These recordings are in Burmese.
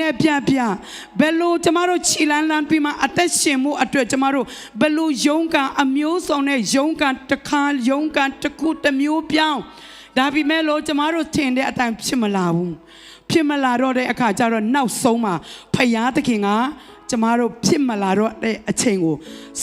နဲ့ပြပြဘယ်လိုကျမတို့ခြိလန်းလန်းပြီးမှအသက်ရှင်မှုအတွက်ကျမတို့ဘယ်လိုယုံကန်အမျိုးစုံနဲ့ယုံကန်တစ်ခါယုံကန်တစ်ခုတစ်မျိုးပြောင်းဒါပေမဲ့လို့ကျမတို့ထင်တဲ့အတိုင်းဖြစ်မလာဘူးဖြစ်မလာတော့တဲ့အခါကျတော့နောက်ဆုံးမှာဖယားသခင်က ကျမတို့ဖြစ်မလာတော့တဲ့အချိန်ကို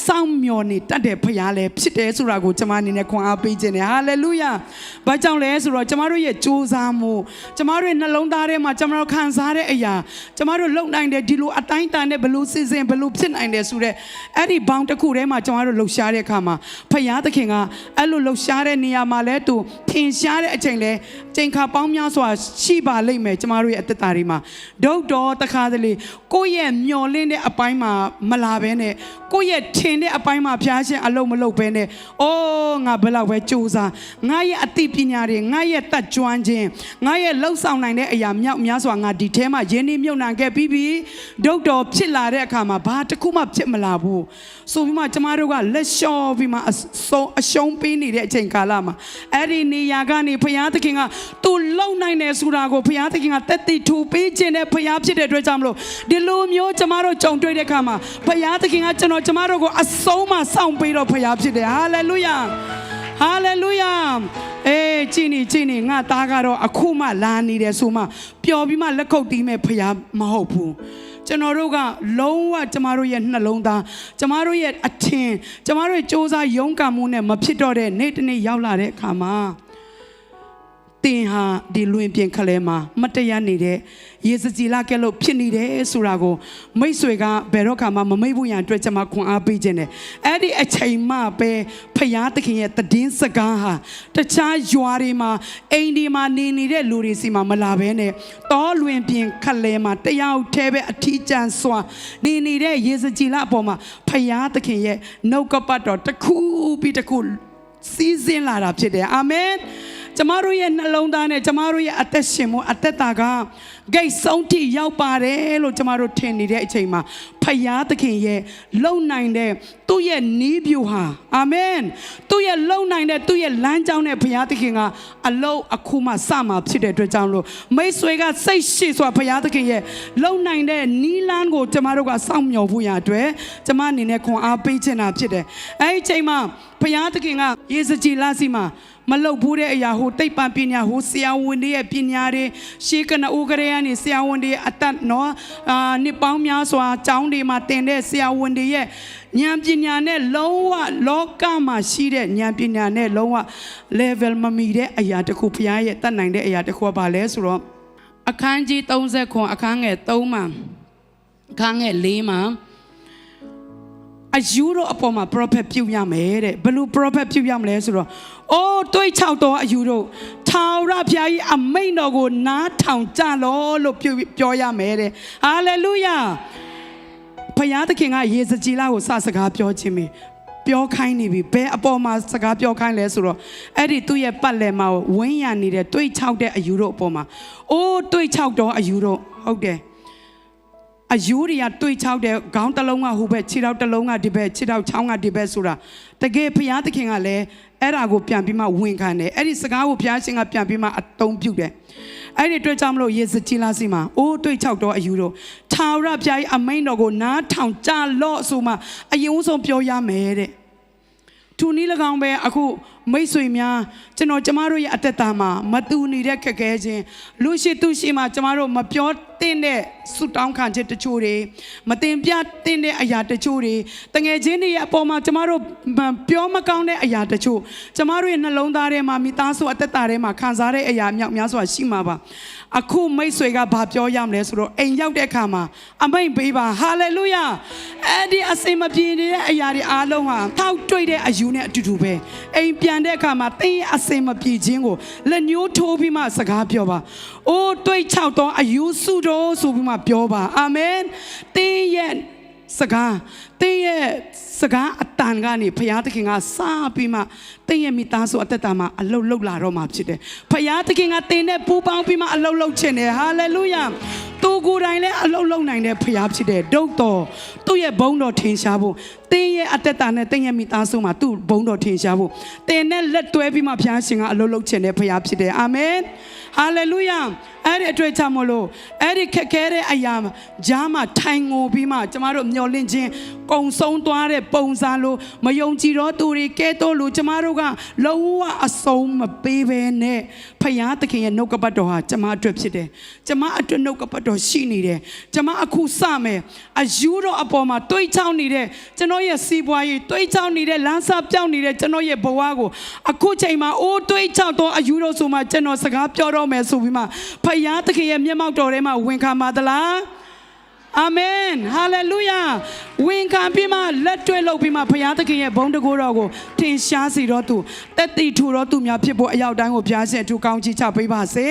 စောင့်မျှော်နေတတ်တဲ့ဖရားလည်းဖြစ်တယ်ဆိုတာကိုကျမအနေနဲ့ခွန်အားပေးခြင်းတယ်ဟာလေလုယာ။ဘာကြောင့်လဲဆိုတော့ကျမတို့ရဲ့ကြိုးစားမှုကျမတို့ရဲ့နှလုံးသားထဲမှာကျမတို့ခံစားတဲ့အရာကျမတို့လုံနိုင်တယ်ဒီလိုအတိုင်းတန်နဲ့ဘလို့စစ်စင်ဘလို့ဖြစ်နိုင်တယ်ဆိုတဲ့အဲ့ဒီဘောင်တစ်ခုထဲမှာကျမတို့လှုပ်ရှားတဲ့အခါမှာဖရားသခင်ကအဲ့လိုလှုပ်ရှားတဲ့နေရာမှာလဲသူထင်ရှားတဲ့အချိန်လဲချိန်ခါပေါင်းများစွာရှိပါလိမ့်မယ်ကျမတို့ရဲ့အသက်တာတွေမှာဒုတ်တော်တခါတလေကိုယ့်ရဲ့မျော်လင့်တဲ့အပိုင်းမှာမလာဘဲနဲ့ကိုယ့်ရဲ့ထင်တဲ့အပိုင်းမှာဖျားရှင်အလုံးမလုံးဘဲနဲ့အိုးငါဘယ်လောက်ပဲကြိုးစားငါရဲ့အသိပညာတွေငါရဲ့တတ်ကြွခြင်းငါရဲ့လှုပ်ဆောင်နိုင်တဲ့အရာမြောက်များစွာငါဒီထဲမှာယင်းနှမြုပ်နှံခဲ့ပြီးပြီဒုတ်တော်ဖြစ်လာတဲ့အခါမှာဘာတစ်ခုမှဖြစ်မလာဘူးဆိုပြီးမှကျမတို့ကလက်လျှော့ပြီးမှအဆုံးအရှုံးပေးနေတဲ့အချိန်ကာလမှာအဲ့ဒီနေရာကနေဘုရားသခင်ကသူလုံနိုင်တယ်ဆိုတာကိုဘုရားသခင်ကတက်တည်ထူပေးခြင်းနဲ့ဘုရားဖြစ်တဲ့အတွက်ကြောင့်မလို့ဒီလိုမျိုးကျမတို့ကြုံတွေ့တဲ့အခါမှာဘုရားသခင်ကကျွန်တော်ကျမတို့ကိုအဆုံးမစောင့်ပေးတော့ဘုရားဖြစ်တယ်ဟာလေလုယာဟာလေလုယာအေးကြည်နေကြည်နေငါသားကတော့အခုမှလာနေတယ်ဆိုမှပျော်ပြီးမှလက်ခုပ်တီးမဲ့ဘုရားမဟုတ်ဘူးကျွန်တော်တို့ကလုံးဝကျမတို့ရဲ့နှလုံးသားကျမတို့ရဲ့အထင်ကျမတို့ရဲ့စ조사ရုန်းကန်မှုနဲ့မဖြစ်တော့တဲ့နေ့တစ်နေ့ရောက်လာတဲ့အခါမှာ တင်ဟာဒီလွင်ပြင်ခလဲမှာမတရားနေတဲ့ရေစကြည်လာကဲလို့ဖြစ်နေတယ်ဆိုတာကိုမိတ်ဆွေကဘယ်တော့ခါမှမမိတ်ဘူးရန်အတွက်ကျွန်မခွန်အားပေးခြင်းတယ်အဲ့ဒီအချိန်မှပဲဖယားသခင်ရဲ့တည်င်းစကားဟာတခြားရွာတွေမှာအိမ်ဒီမှာနေနေတဲ့လူတွေစီမှာမလာဘဲနဲ့တောလွင်ပြင်ခလဲမှာတယောက်တည်းပဲအထီးကျန်စွာနေနေတဲ့ရေစကြည်လာအပေါ်မှာဖယားသခင်ရဲ့နှုတ်ကပတ်တော်တစ်ခုပြီးတစ်ခုစီးစင်းလာတာဖြစ်တယ်အာမင် ကျမတို့ရဲ့နှလုံးသားနဲ့ကျမတို့ရဲ့အသက်ရှင်မှုအသက်တာကဂိတ်ဆုံးထိရောက်ပါတယ်လို့ကျမတို့ထင်နေတဲ့အချိန်မှာ ဖယားသခင်ရဲ့လုံနိုင်တဲ့သူ့ရဲ့နီးပြူဟာအာမင်သူ့ရဲ့လုံနိုင်တဲ့သူ့ရဲ့လမ်းကြောင်းနဲ့ဖယားသခင်ကအလုံးအခုမှစမှာဖြစ်တဲ့အတွက်ကြောင့်လို့မိတ်ဆွေကစိတ်ရှိစွာဖယားသခင်ရဲ့လုံနိုင်တဲ့နီးလန်းကိုကျမတို့ကစောင့်မျှော်ဖို့ရအတွက်ကျမအနေနဲ့ခွန်အားပေးချင်တာဖြစ်တယ်အဲ့ဒီအချိန်မှာဖယားသခင်ကယေစကြည်လာစီမှာမလုတ်ဘူးတဲ့အရာဟိုတိတ်ပံပညာဟိုဆရာဝန်တွေရဲ့ပညာတွေရှေးကနဦးကလေးကနေဆရာဝန်တွေရဲ့အသက်နော်အာနှစ်ပေါင်းများစွာကျောင်းတွေမှာတင်တဲ့ဆရာဝန်တွေရဲ့ဉာဏ်ပညာနဲ့လုံးဝလောကမှာရှိတဲ့ဉာဏ်ပညာနဲ့လုံးဝ level မမီတဲ့အရာတစ်ခုဘုရားရဲ့တတ်နိုင်တဲ့အရာတစ်ခုကဘာလဲဆိုတော့အခန်းကြီး30ခွန်အခန်းငယ်3မှာအခန်းငယ်4မှာအယူတို့အပေါ်မှာ prophet ပြုတ်ရမယ်တဲ့ဘယ်လို prophet ပြုတ်ရမလဲဆိုတော့အိုးတွေးချောက်တော်အယူတို့ထာဝရဘုရားကြီးအမိန်တော်ကိုနားထောင်ကြလောလို့ပြုပြောရမယ်တဲ့ဟာလေလုယာ ဘုရားသခင်ကယေဇကြည်လာကိုစစကားပြောခြင်းပဲပြောခိုင်းနေပြီဘယ်အပေါ်မှာစကားပြောခိုင်းလဲဆိုတော့အဲ့ဒီသူ့ရဲ့ပတ်လည်မှာဝင်းရနေတဲ့တွေးချောက်တဲ့အယူတို့အပေါ်မှာအိုးတွေးချောက်တော်အယူတို့ဟုတ်တယ်အယူတွေကတွေးချောက်တဲ့ခေါင်းတစ်လုံးကဟိုဘက်ခြေထောက်တစ်လုံးကဒီဘက်ခြေထောက်ချောင်းကဒီဘက်ဆိုတာတကယ်ဘုရားသခင်ကလည်းအဲ့ဒါကိုပြန်ပြီးမှဝန်ခံတယ်အဲ့ဒီစကားကိုဘုရားရှင်ကပြန်ပြီးမှအသုံးပြုတယ် အဲ့ဒီအတွက်ကြောင့်မလို့ယေစကြည်လာစီမှာအိုးတွေးချောက်တော့အယူတော့ထာဝရဘုရားကြီးအမိန်တော်ကိုနားထောင်ကြလော့ဆိုမှအယုံဆုံးပြောရမယ်တဲ့သူနည်း၎င်းပဲအခု မိတ်ဆွေများကျွန်တော်ကျမတို့ရဲ့အသက်တာမှာမတူနေတဲ့ခက်ခဲခြင်းလူရှိသူရှိမှကျမတို့မပြောတဲ့တဲ့ဆုတောင်းခံချက်တချို့တွေမတင်ပြတဲ့တဲ့အရာတချို့တွေတငယ်ချင်းတွေရဲ့အပေါ်မှာကျမတို့မပြောမကောင်းတဲ့အရာတချို့ကျမတို့ရဲ့နှလုံးသားထဲမှာမိသားစုအသက်တာထဲမှာခံစားတဲ့အရာမြောက်များစွာရှိမှာပါအခုမိတ်ဆွေကဘာပြောရမလဲဆိုတော့အိမ်ရောက်တဲ့အခါမှာအမိန်ပေးပါဟာလေလုယာအဲ့ဒီအစင်မပြေနေတဲ့အရာတွေအားလုံးဟာထောက်တွေ့တဲ့အယူနဲ့အတူတူပဲအိမ်ပြန်တဲ့အခါမှာတင်းရဲ့အစင်မပြေခြင်းကိုလက်ညှိုးထိုးပြီးမှစကားပြောပါ။အိုးတွေးချောက်တော့အယူစုတော်ဆိုပြီးမှပြောပါ။အာမင်။တင်းရဲ့စကားတင်းရဲ့စကားအတန်ကနေဘုရားသခင်ကစပြီးမှတင်းရဲ့မိသားစုအသက်တာမှာအလုတ်လုတ်လာတော့မှာဖြစ်တယ်။ဘုရားသခင်ကတင်းနဲ့ပူပေါင်းပြီးမှအလုတ်လုတ်ခြင်းတယ်။ဟာလေလုယာ။သူကိုယ်တိုင်လည်းအလုတ်လုတ်နိုင်တဲ့ဘုရားဖြစ်တယ်။ဒုတ်တော်သူ့ရဲ့ဘုန်းတော်ထင်ရှားဖို့တင်းရဲ့အသက်တာနဲ့တင်းရဲ့မိသားစုမှာသူ့ဘုန်းတော်ထင်ရှားဖို့တင်းနဲ့လက်တွဲပြီးမှဘုရားရှင်ကအလုတ်လုတ်ခြင်းတဲ့ဘုရားဖြစ်တယ်။အာမင်။ဟာလေလုယာအဲ့ဒီအတွေ့အကြုံမလို့အဲ့ဒီခက်ခဲတဲ့အရာမှာဂျားမှာထိုင်ငိုပြီးမှကျမတို့မျောလင့်ခြင်းကုံဆုံးသွားတဲ့ပုံစံလို့မယုံကြည်တော့သူတွေကဲတော့လို့ကျမတို့ကလုံးဝအဆုံးမပေးဘဲနဲ့ဖယားသခင်ရဲ့နှုတ်ကပတ်တော်ဟာကျမအတွက်ဖြစ်တယ်ကျမအတွက်နှုတ်ကပတ်တော်ရှိနေတယ်ကျမအခုစမယ်အယူတော်အပေါ်မှာတွေးချောင်းနေတဲ့ကျွန်တော်ရဲ့စီးပွားရေးတွေးချောင်းနေတဲ့လမ်းစာပြောင်းနေတဲ့ကျွန်တော်ရဲ့ဘဝကိုအခုချိန်မှာအိုးတွေးချောင်းတော့အယူတော်ဆိုမှကျွန်တော်စကားပြောတော့မယ်ဆိုပြီးမှဖယားသခင်ရဲ့မျက်မှောက်တော်ထဲမှာဝင်ခံပါသလားအာမင်ဟာလေလုယာဝင်ခံပြီးမှလက်တွဲလုပ်ပြီးမှဘုရားသခင်ရဲ့ဘုန်းတကူတော်ကိုထင်ရှားစေတော့သူတက်တည်ထူတော့သူများဖြစ်ဖို့အရောက်တိုင်းကိုဘုရားရှင်အထူးကောင်းချီးချပေးပါစေ